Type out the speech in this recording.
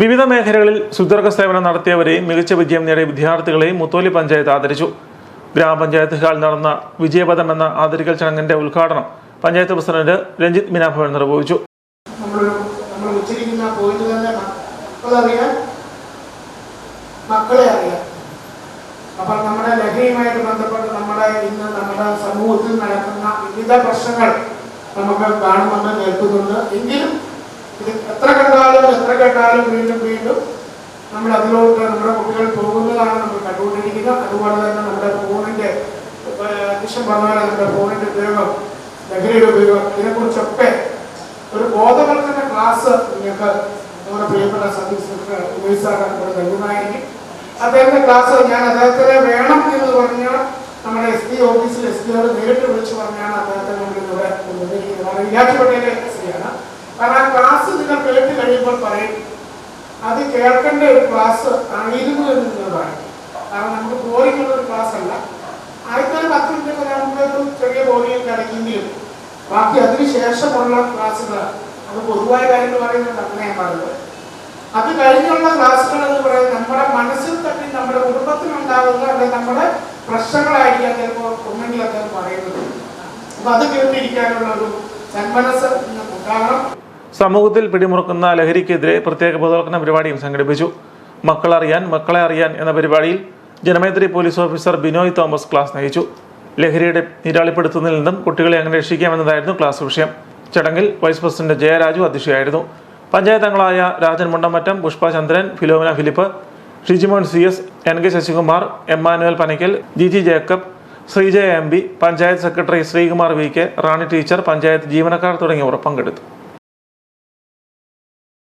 വിവിധ മേഖലകളിൽ സുദീർഘ സേവനം നടത്തിയവരെയും മികച്ച വിജയം നേടിയ വിദ്യാർത്ഥികളെയും മുത്തോലി പഞ്ചായത്ത് ആദരിച്ചു. ഗ്രാമപഞ്ചായത്ത് ഹാളിൽ നടന്ന വിജയപഥം എന്ന ആദരിക്കൽ ചടങ്ങിന്റെ ഉദ്ഘാടനം പഞ്ചായത്ത് പ്രസിഡന്റ് രഞ്ജിത് മീനാഭവൻ നിർവഹിച്ചു. മക്കളെ അറിയാം. അപ്പോൾ നമ്മുടെ ലഹരിയുമായിട്ട് ബന്ധപ്പെട്ട് നമ്മുടെ ഇന്ന് നമ്മുടെ സമൂഹത്തിൽ നടക്കുന്ന വിവിധ പ്രശ്നങ്ങൾ നമുക്ക് കാണുന്നുണ്ട് കേൾക്കുന്നുണ്ട്. എങ്കിലും ഇത് എത്ര കണ്ടാലും എത്ര കണ്ടാലും വീണ്ടും വീണ്ടും നമ്മൾ അതിലോട്ട് നമ്മുടെ കുട്ടികൾ പോകുന്നതാണ് നമ്മൾ കണ്ടുകൊണ്ടിരിക്കുന്നത്. അതുപോലെ തന്നെ നമ്മുടെ ഫോണിന്റെ അധ്യക്ഷൻ പറഞ്ഞാൽ നമ്മുടെ ഫോണിന്റെ ഉപയോഗം ലഹരിയുടെ ഉപയോഗം ഇതിനെക്കുറിച്ചൊക്കെ ഒരു ബോധവൽക്കരണ ക്ലാസ് നിങ്ങൾക്ക് നമ്മുടെ പ്രിയപ്പെട്ട സർവീസ് ഉപയോഗിച്ചാക്കാൻ ഇവിടെ നൽകുന്നതായിരിക്കും. അദ്ദേഹത്തിന്റെ ക്ലാസ് ഞാൻ അദ്ദേഹത്തിനെ വേണം എന്ന് പറഞ്ഞാൽ നമ്മുടെ എസ് പി ഓഫീസിൽ എസ് പിയോട് നേരിട്ട് വിളിച്ചു പറഞ്ഞാണ് അദ്ദേഹത്തെ നമ്മൾ ഇവിടെ ശ്രീയാണ് എസ് പിയാണ് കാരണം ആ ക്ലാസ് നിങ്ങൾ കേട്ട് കഴിയുമ്പോൾ പറയും. അത് കേൾക്കേണ്ട ഒരു ക്ലാസ് ആയിരുന്നു എന്ന് നിങ്ങൾ പറയും. കാരണം നമുക്ക് ബോറിംഗ് ഒരു ക്ലാസ് അല്ല. ഒരു പത്ത് മിനിറ്റ് നമുക്ക് ഒരു ചെറിയ ബോറിംഗ് കിടക്കെങ്കിലും ബാക്കി അതിനുശേഷമുള്ള ക്ലാസ്സുകൾ അത് പൊതുവായ കാര്യങ്ങൾ പറയുന്നത് അങ്ങനെ പറയുന്നത്. അത് കഴിഞ്ഞുള്ള ക്ലാസ്സുകൾ എന്ന് പറയുന്നത് നമ്മുടെ മനസ്സിൽ തട്ടി നമ്മുടെ കുടുംബത്തിൽ ഉണ്ടാകുന്ന അല്ലെങ്കിൽ നമ്മുടെ പ്രശ്നങ്ങളായിരിക്കാം ചിലപ്പോൾ ഒന്നെങ്കിൽ അദ്ദേഹം പറയുന്നത്. അപ്പൊ അത് കേട്ടിരിക്കാനുള്ള ഒരു സന്മനസ് ഉണ്ടാകണം. സമൂഹത്തിൽ പിടിമുറുക്കുന്ന ലഹരിക്കെതിരെ പ്രത്യേക ബോധവൽക്കരണ പരിപാടിയും സംഘടിപ്പിച്ചു. മക്കളറിയാൻ മക്കളെ അറിയാൻ എന്ന പരിപാടിയിൽ Janamaithri police officer Binoy Thomas class നയിച്ചു. ലഹരിയുടെ നിരാളിപ്പെടുത്തുന്നതിൽ നിന്നും കുട്ടികളെ എങ്ങനെ രക്ഷിക്കാമെന്നതായിരുന്നു ക്ലാസ് വിഷയം. ചടങ്ങിൽ വൈസ് പ്രസിഡന്റ് ജയരാജു അധ്യക്ഷയായിരുന്നു. പഞ്ചായത്ത് അംഗങ്ങളായ Rajan Mundamattam Pushpachandran Philomina Philip Shijimon C S N K Sasikumar Emmanuel Panakkal G G Jacob Sreejaya M P panchayat secretary Sreekumar V K Rani teacher panchayat ജീവനക്കാർ തുടങ്ങിയവർ പങ്കെടുത്തു.